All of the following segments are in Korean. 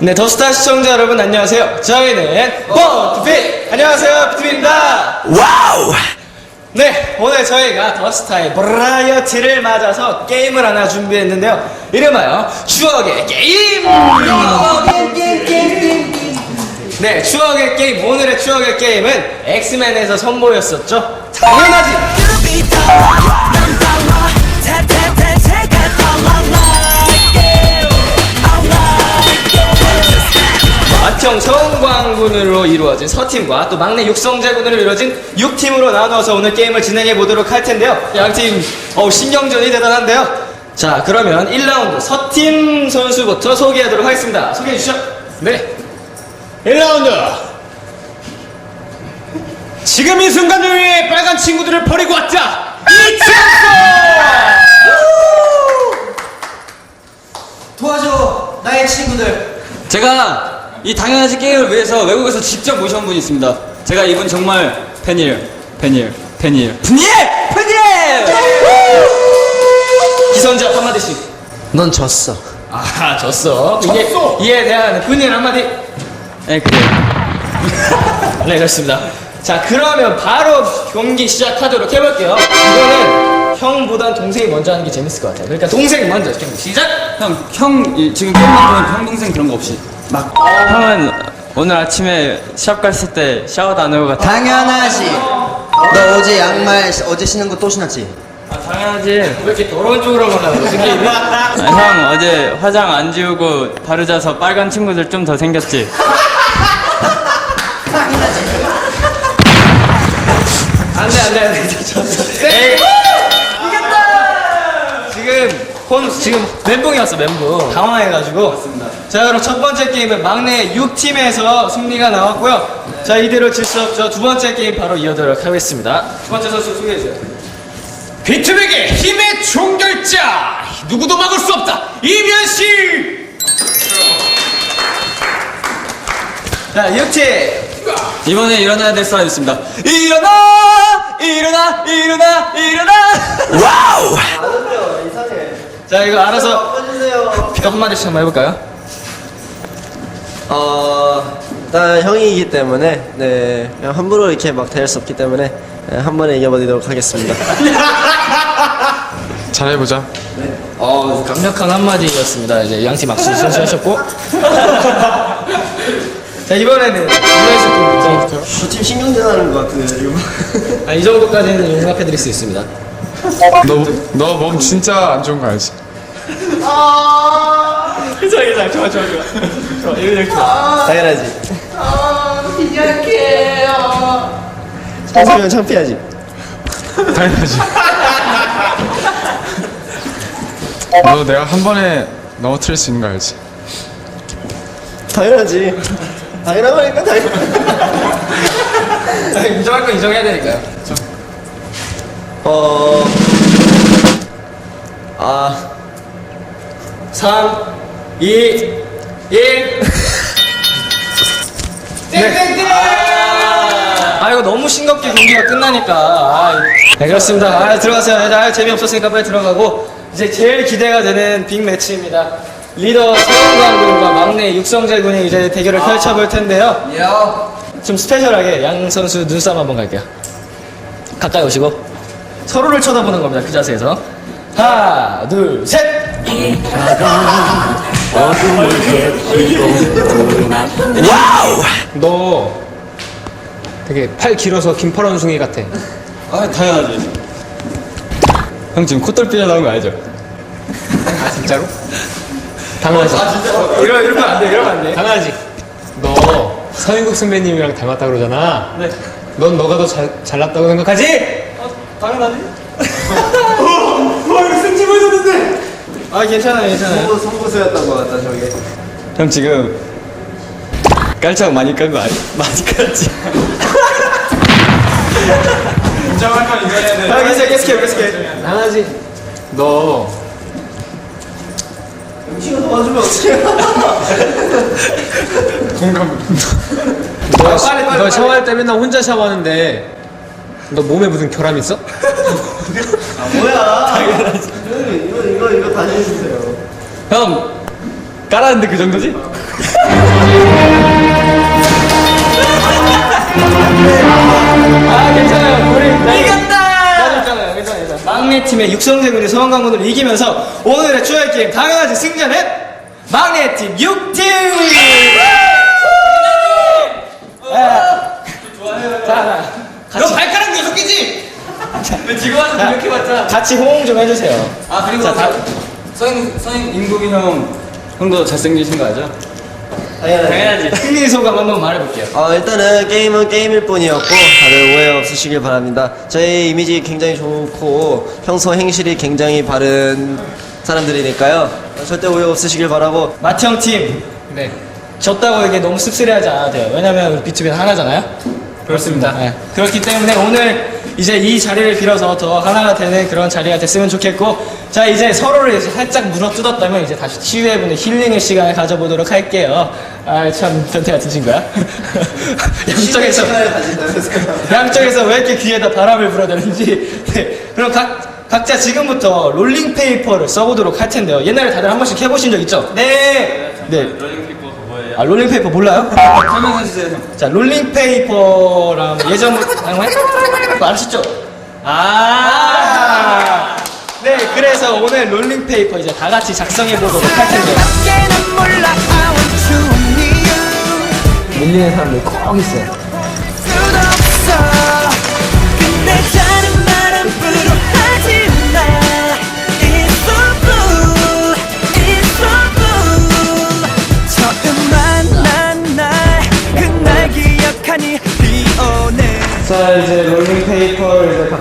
네, 더스타 시청자 여러분 안녕하세요. 저희는 버트핏! 안녕하세요, 비트입니다. 와우! 네, 오늘 저희가 더스타의 브라이어티를 맞아서 게임을 하나 준비했는데요. 이름하여 추억의 게임! 네, 추억의 게임. 오늘의 추억의 게임은 엑스맨에서 선보였었죠. 당연하지! 맏형 서운광군으로 이루어진 서팀과 또 막내 육성제군으로 이루어진 6팀으로 나눠서 오늘 게임을 진행해 보도록 할 텐데요. 양팀 어우 신경전이 대단한데요. 자 그러면 1라운드 서팀 선수부터 소개하도록 하겠습니다. 소개해 주시죠. 네. 1라운드 지금 이 순간을 위해 빨간 친구들을 버리고 왔자 이창수 도와줘, 나의 친구들. 제가 이 당연하지 게임을 위해서 외국에서 직접 모셔온 분이 있습니다. 제가 이분 정말 팬이에요. 팬이에요. 팬이에요. 팬이에요! 팬이에요! 기선제 한마디씩. 넌 졌어. 아 졌어. 이게 이에 대한 분인 한마디. 네, 그래요. 네 그렇습니다. 자 그러면 바로 경기 시작하도록 해볼게요. 이거는 형보단 동생이 먼저 하는 게 재밌을 것 같아요. 그러니까 동생 먼저 경기 시작. 형, 형, 이- 지금 게임 만드는 형 동생 그런 거 없이. 막. 형은 오늘 아침에 시합 갔을 때 샤워도 안 하고 갔다. 당연하지. 너 어제 양말 시- 어제 신은 거 또 신었지? 아, 당연하지. 왜 이렇게 더러운 거지 게임이? 아, 형 어제 화장 안 지우고 바로 자서 빨간 친구들 좀 더 생겼지. 안돼 안돼 안돼 지금 혼 지금 멘붕이 왔어 멘붕 당황해가지고 자 그럼 첫 번째 게임은 막내 6팀에서 승리가 나왔고요 자 이대로 질 수 없죠 두 번째 게임 바로 이어도록 하겠습니다 두 번째 선수 소개해주세요 비트백의 힘의 종결자 누구도 막을 수 없다 이면식 자 6팀 이번에 일어나야 될 사람 있습니다. 일어나! 일어나! 일어나! 일어나! 와우! 자 이거 알아서 몇 마디씩 한번 해볼까요? 어, 일단 형이기 때문에 네 그냥 함부로 이렇게 막 대할 수 없기 때문에 네, 한 번에 이겨버리도록 하겠습니다. 잘해보자. 어 강력한 한마디였습니다 이제 양팀 악수 선수하셨고 자 이번에는 이현식 군부터 저팀 신경전 하는 것 같은데 지금. 아, 이 정도까지는 용납해드릴 수 있습니다. 너, 너 몸 진짜 안 좋은 거 알지? 괜찮아, 괜찮아. 좋아, 좋아, 좋아. 좋아, 이거 좋아. 당연하지. 아. 창피면 창피하지. 당연하지. 너 내가 한 번에 넘어뜨릴 수 있는 거 알지? 당연하지. 당연한 거니까 당연. 자, 인정할 건 인정해야 되니까요. 어, 아, 3, 2, 1. 땡땡땡! 아, 이거 너무 싱겁게 경기가 끝나니까. 아, 네, 그렇습니다. 아, 들어가세요. 아, 재미없었으니까 빨리 들어가고. 이제 제일 기대가 되는 빅 매치입니다. 리더 서영관 군과 막내 육성재 군이 이제 대결을 펼쳐볼 텐데요. 좀 스페셜하게 양 선수 눈싸움 한번 갈게요. 가까이 오시고 서로를 쳐다보는 겁니다. 그 자세에서 하나, 둘, 셋. 와우! 너 되게 팔 길어서 김파란 숭이 같아 아, 당연하지. 형 지금 콧돌 삐져 나온 거 알죠? 아 진짜로? 당연하지 이러 이러면 안 돼. 이러면 안 돼. 당연하지 너 서인국 선배님이랑 닮았다 그러잖아 네. 넌 너가 더 잘, 잘났다고 생각하지? 당연하지. 어, 이거 승지 보여줬는데. 아, 괜찮아요, 괜찮아요. 선부, 선부수였던 것 같다, 저게. 형 지금 깔짝 많이 깐 거 아니? 많이 깠지? 아, 계속해, 계속해, 계속해. 당연하지 너 음식을 도와주면 어떡해. 공감. 너, 빨리, 빨리, 너 빨리. 샤워할 때 맨날 혼자 샤워하는데 너 몸에 무슨 결함 있어? 아, 뭐야. 이거, 이거, 이거 다시 해주세요. 형 깔았는데 그 정도지? 아 괜찮아요. 우리 이겼다! 나도 있잖아요. 괜찮아요 막내 팀의 육성생들이 서원강군을 이기면서 오늘의 추억 게임 당연하지 승자는 막내 팀 6팀! 좋아요. 자 너 같이 발가락 여섯 개지? 왜 지금 와서 이렇게 봤자 같이 호응 좀 해주세요 아 그리고 자, 다- 서인 서인 임국이 형 형도 잘생기신 거 알죠? 당연하지 승리 소감 한번 말해볼게요 어, 일단은 게임은 게임일 뿐이었고 다들 오해 없으시길 바랍니다. 저희 이미지 굉장히 좋고 평소 행실이 굉장히 바른 사람들이니까요. 어, 절대 오해 없으시길 바라고 마티형 팀 네. 졌다고 이게 너무 씁쓸해하지 않아도 돼요. 왜냐면 우리 비투비는 하나잖아요. 그렇습니다. 그렇기 때문에 오늘 이제 이 자리를 빌어서 더 하나가 되는 그런 자리가 됐으면 좋겠고, 자 이제 서로를 이제 살짝 물어 뜯었다면 이제 다시 치유해보는 힐링의 시간을 가져보도록 할게요. 아 참 변태 같은 친구야. 양쪽에서 양쪽에서 왜 이렇게 귀에다 바람을 불어대는지. 네. 그럼 각 각자 지금부터 롤링 페이퍼를 써보도록 할 텐데요. 옛날에 다들 한 번씩 해보신 적 있죠? 네. 네. 아 롤링 페이퍼 몰라요? 설명해 주세요. 자 롤링 페이퍼랑 예전부터 아시죠? 아. 네 그래서 오늘 롤링 페이퍼 이제 다 같이 작성해 보도록 할 텐데요. 밀리는 사람들 꼭 있어요.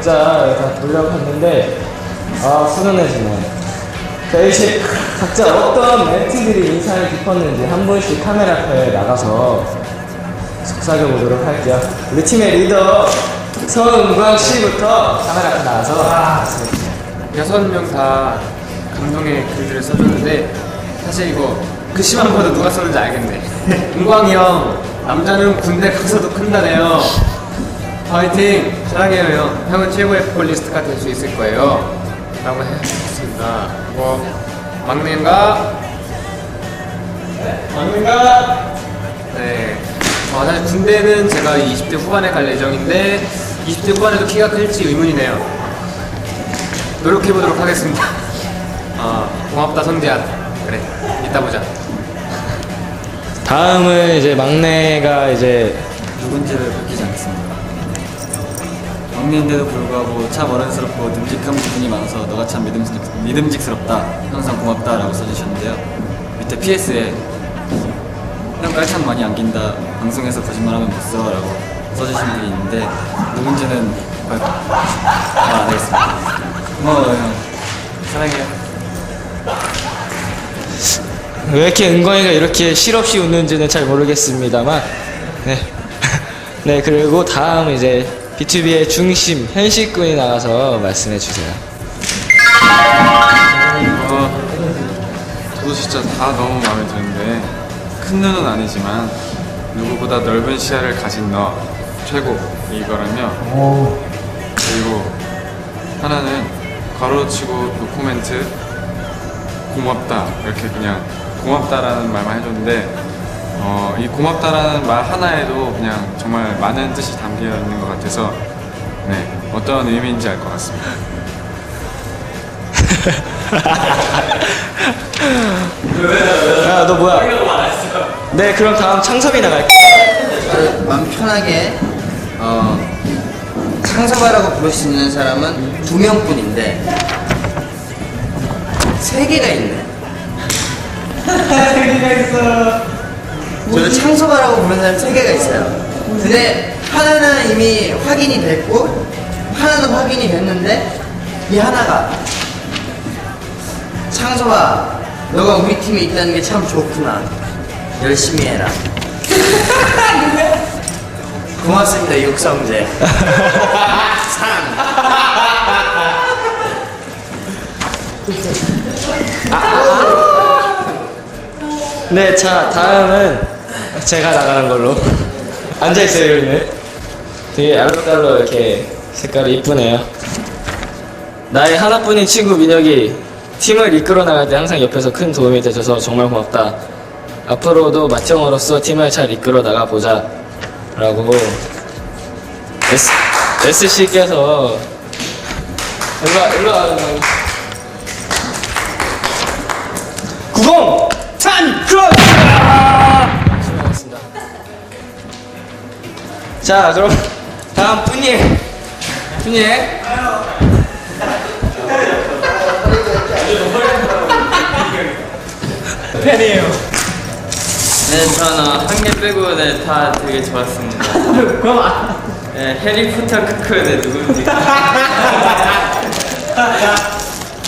각자 다 돌려봤는데 아 훈훈해지네. 자 이제 각자 어떤 멘트들이 인상이 깊었는지 한 분씩 카메라 앞에 나가서 속삭여 보도록 할게요. 우리 팀의 리더 서은광 씨부터 카메라 앞에 나와서 아, 여섯 명 다 감동의 글들을 써줬는데 사실 이거 글씨만 봐도 누가 썼는지 알겠네 은광이 형 남자는 군대 가서도 큰다네요 파이팅! 사랑해요. 형 형은 최고의 보컬리스트가 될 수 있을 거예요. 라고 해주셨습니다. 뭐 막내가? 막내가? 네. 어, 사실 군대는 제가 20대 후반에 갈 예정인데 20대 후반에도 키가 클지 의문이네요. 노력해보도록 하겠습니다. 어, 고맙다 성재야 그래 이따 보자. 다음은 이제 막내가 이제 누군지를 않겠습니다. 막내인데도 불구하고 참 어른스럽고 듬직한 부분이 많아서 너가 참 믿음직, 믿음직스럽다. 항상 고맙다 라고 써주셨는데요. 밑에 PS에 형 깔참 많이 안긴다. 방송에서 거짓말하면 못 써 라고 써주신 분이 있는데 누군지는 말 아, 알겠습니다. 고마워요 형. 사랑해요. 왜 이렇게 은광이가 이렇게 실없이 웃는지는 잘 모르겠습니다만 네. 네 그리고 다음 이제 B2B의 중심 현식 군이 나가서 말씀해 주세요. 어, 저도 진짜 다 너무 마음에 드는데 큰 눈은 아니지만 누구보다 넓은 시야를 가진 너 최고 이거라며 그리고 하나는 가로치고 노코멘트 고맙다 이렇게 그냥 고맙다라는 말만 해줬는데 어, 이 고맙다라는 말 하나에도 그냥 정말 많은 뜻이 담겨 있는 것 같아서 네 어떤 의미인지 알 것 같습니다. 야 너 뭐야? 네 그럼 다음 창섭이 나갈게. 저를 마음 편하게 어, 창섭아라고 부를 수 있는 사람은 두 명뿐인데 세 개가 있네. 세 개가 있어. 저를 창섭아라고 부르는 사람 세 개가 있어요. 근데 하나는 이미 확인이 됐고 하나는 확인이 됐는데 이 하나가 창섭아 너가 우리 팀에 있다는 게 참 좋구나. 열심히 해라. 고맙습니다 육성재 사랑 네, 자 다음은 제가 나가는 걸로 앉아 있어요 여기는. 되게 알록달록 이렇게 색깔이 이쁘네요. 나의 하나뿐인 친구 민혁이 팀을 이끌어 나갈 때 항상 옆에서 큰 도움이 돼줘서 정말 고맙다. 앞으로도 맏형으로서 팀을 잘 이끌어 나가 보자. 라고 S, SC께서 일로 와, 일로 와. 90! 탄! 크로스! 자, 그럼 다음 뿌니. 뿌니. 팬이에요. 네, 저는 한 개 빼고 네, 다 되게 좋았습니다. 네, 해리포터 크크 네 누군지.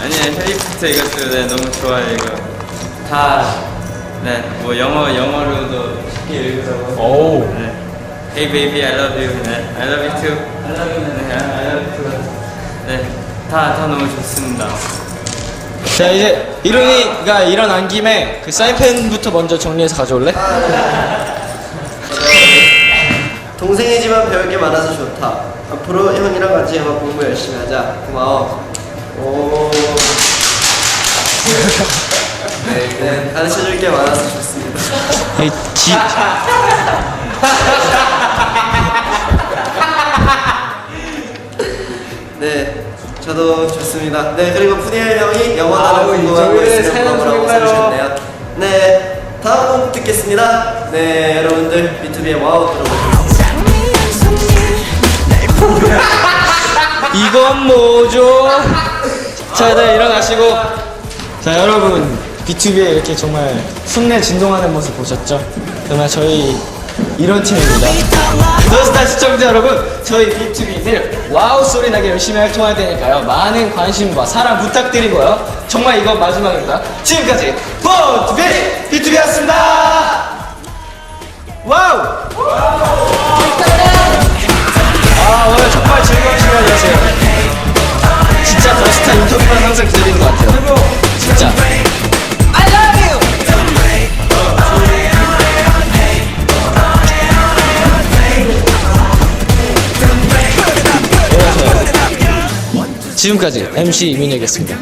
아니 해리포터 이것도 네 너무 좋아요 이거. 다 네, 뭐 영어 영어로도 쉽게 읽으라고. 오. 네. Hey baby, I love you. 네, I love you too. I love you. 네, I love you too. 네, 다, 다 너무 좋습니다. 자, 이제 이론이가 일어난 김에 그 사인펜부터 먼저 정리해서 가져올래? 동생이지만 배울 게 많아서 좋다. 앞으로 형이랑 같이 음악 공부 열심히 하자. 고마워. 오. 네, 네. 가르쳐줄 게 많아서 좋습니다. 이 지, 저도 좋습니다. 네, 그리고 푸니엘 형이 이쪽에 있으면 사연 해봐요. 써주셨네요. 네, 다음 곡 듣겠습니다. 네, 여러분들 B2B의 와우 들어보세요. 이건 뭐죠? 자, 네, 일어나시고. 자, 여러분. B2B에 이렇게 정말 순내 진동하는 모습 보셨죠? 정말 저희 이런 팀입니다. 더스타 시청자 여러분, 저희 B2B들 와우 소리 나게 열심히 활동할 테니까요. 많은 관심과 사랑 부탁드리고요. 정말 이건 마지막입니다. 지금까지 B2B, B2B였습니다! 와우! 아, 오늘 정말 즐거운 시간이었어요. 진짜 더스타 인터뷰만 항상 기다리는 것 같아요. 진짜. 지금까지 MC 이민혁이었습니다.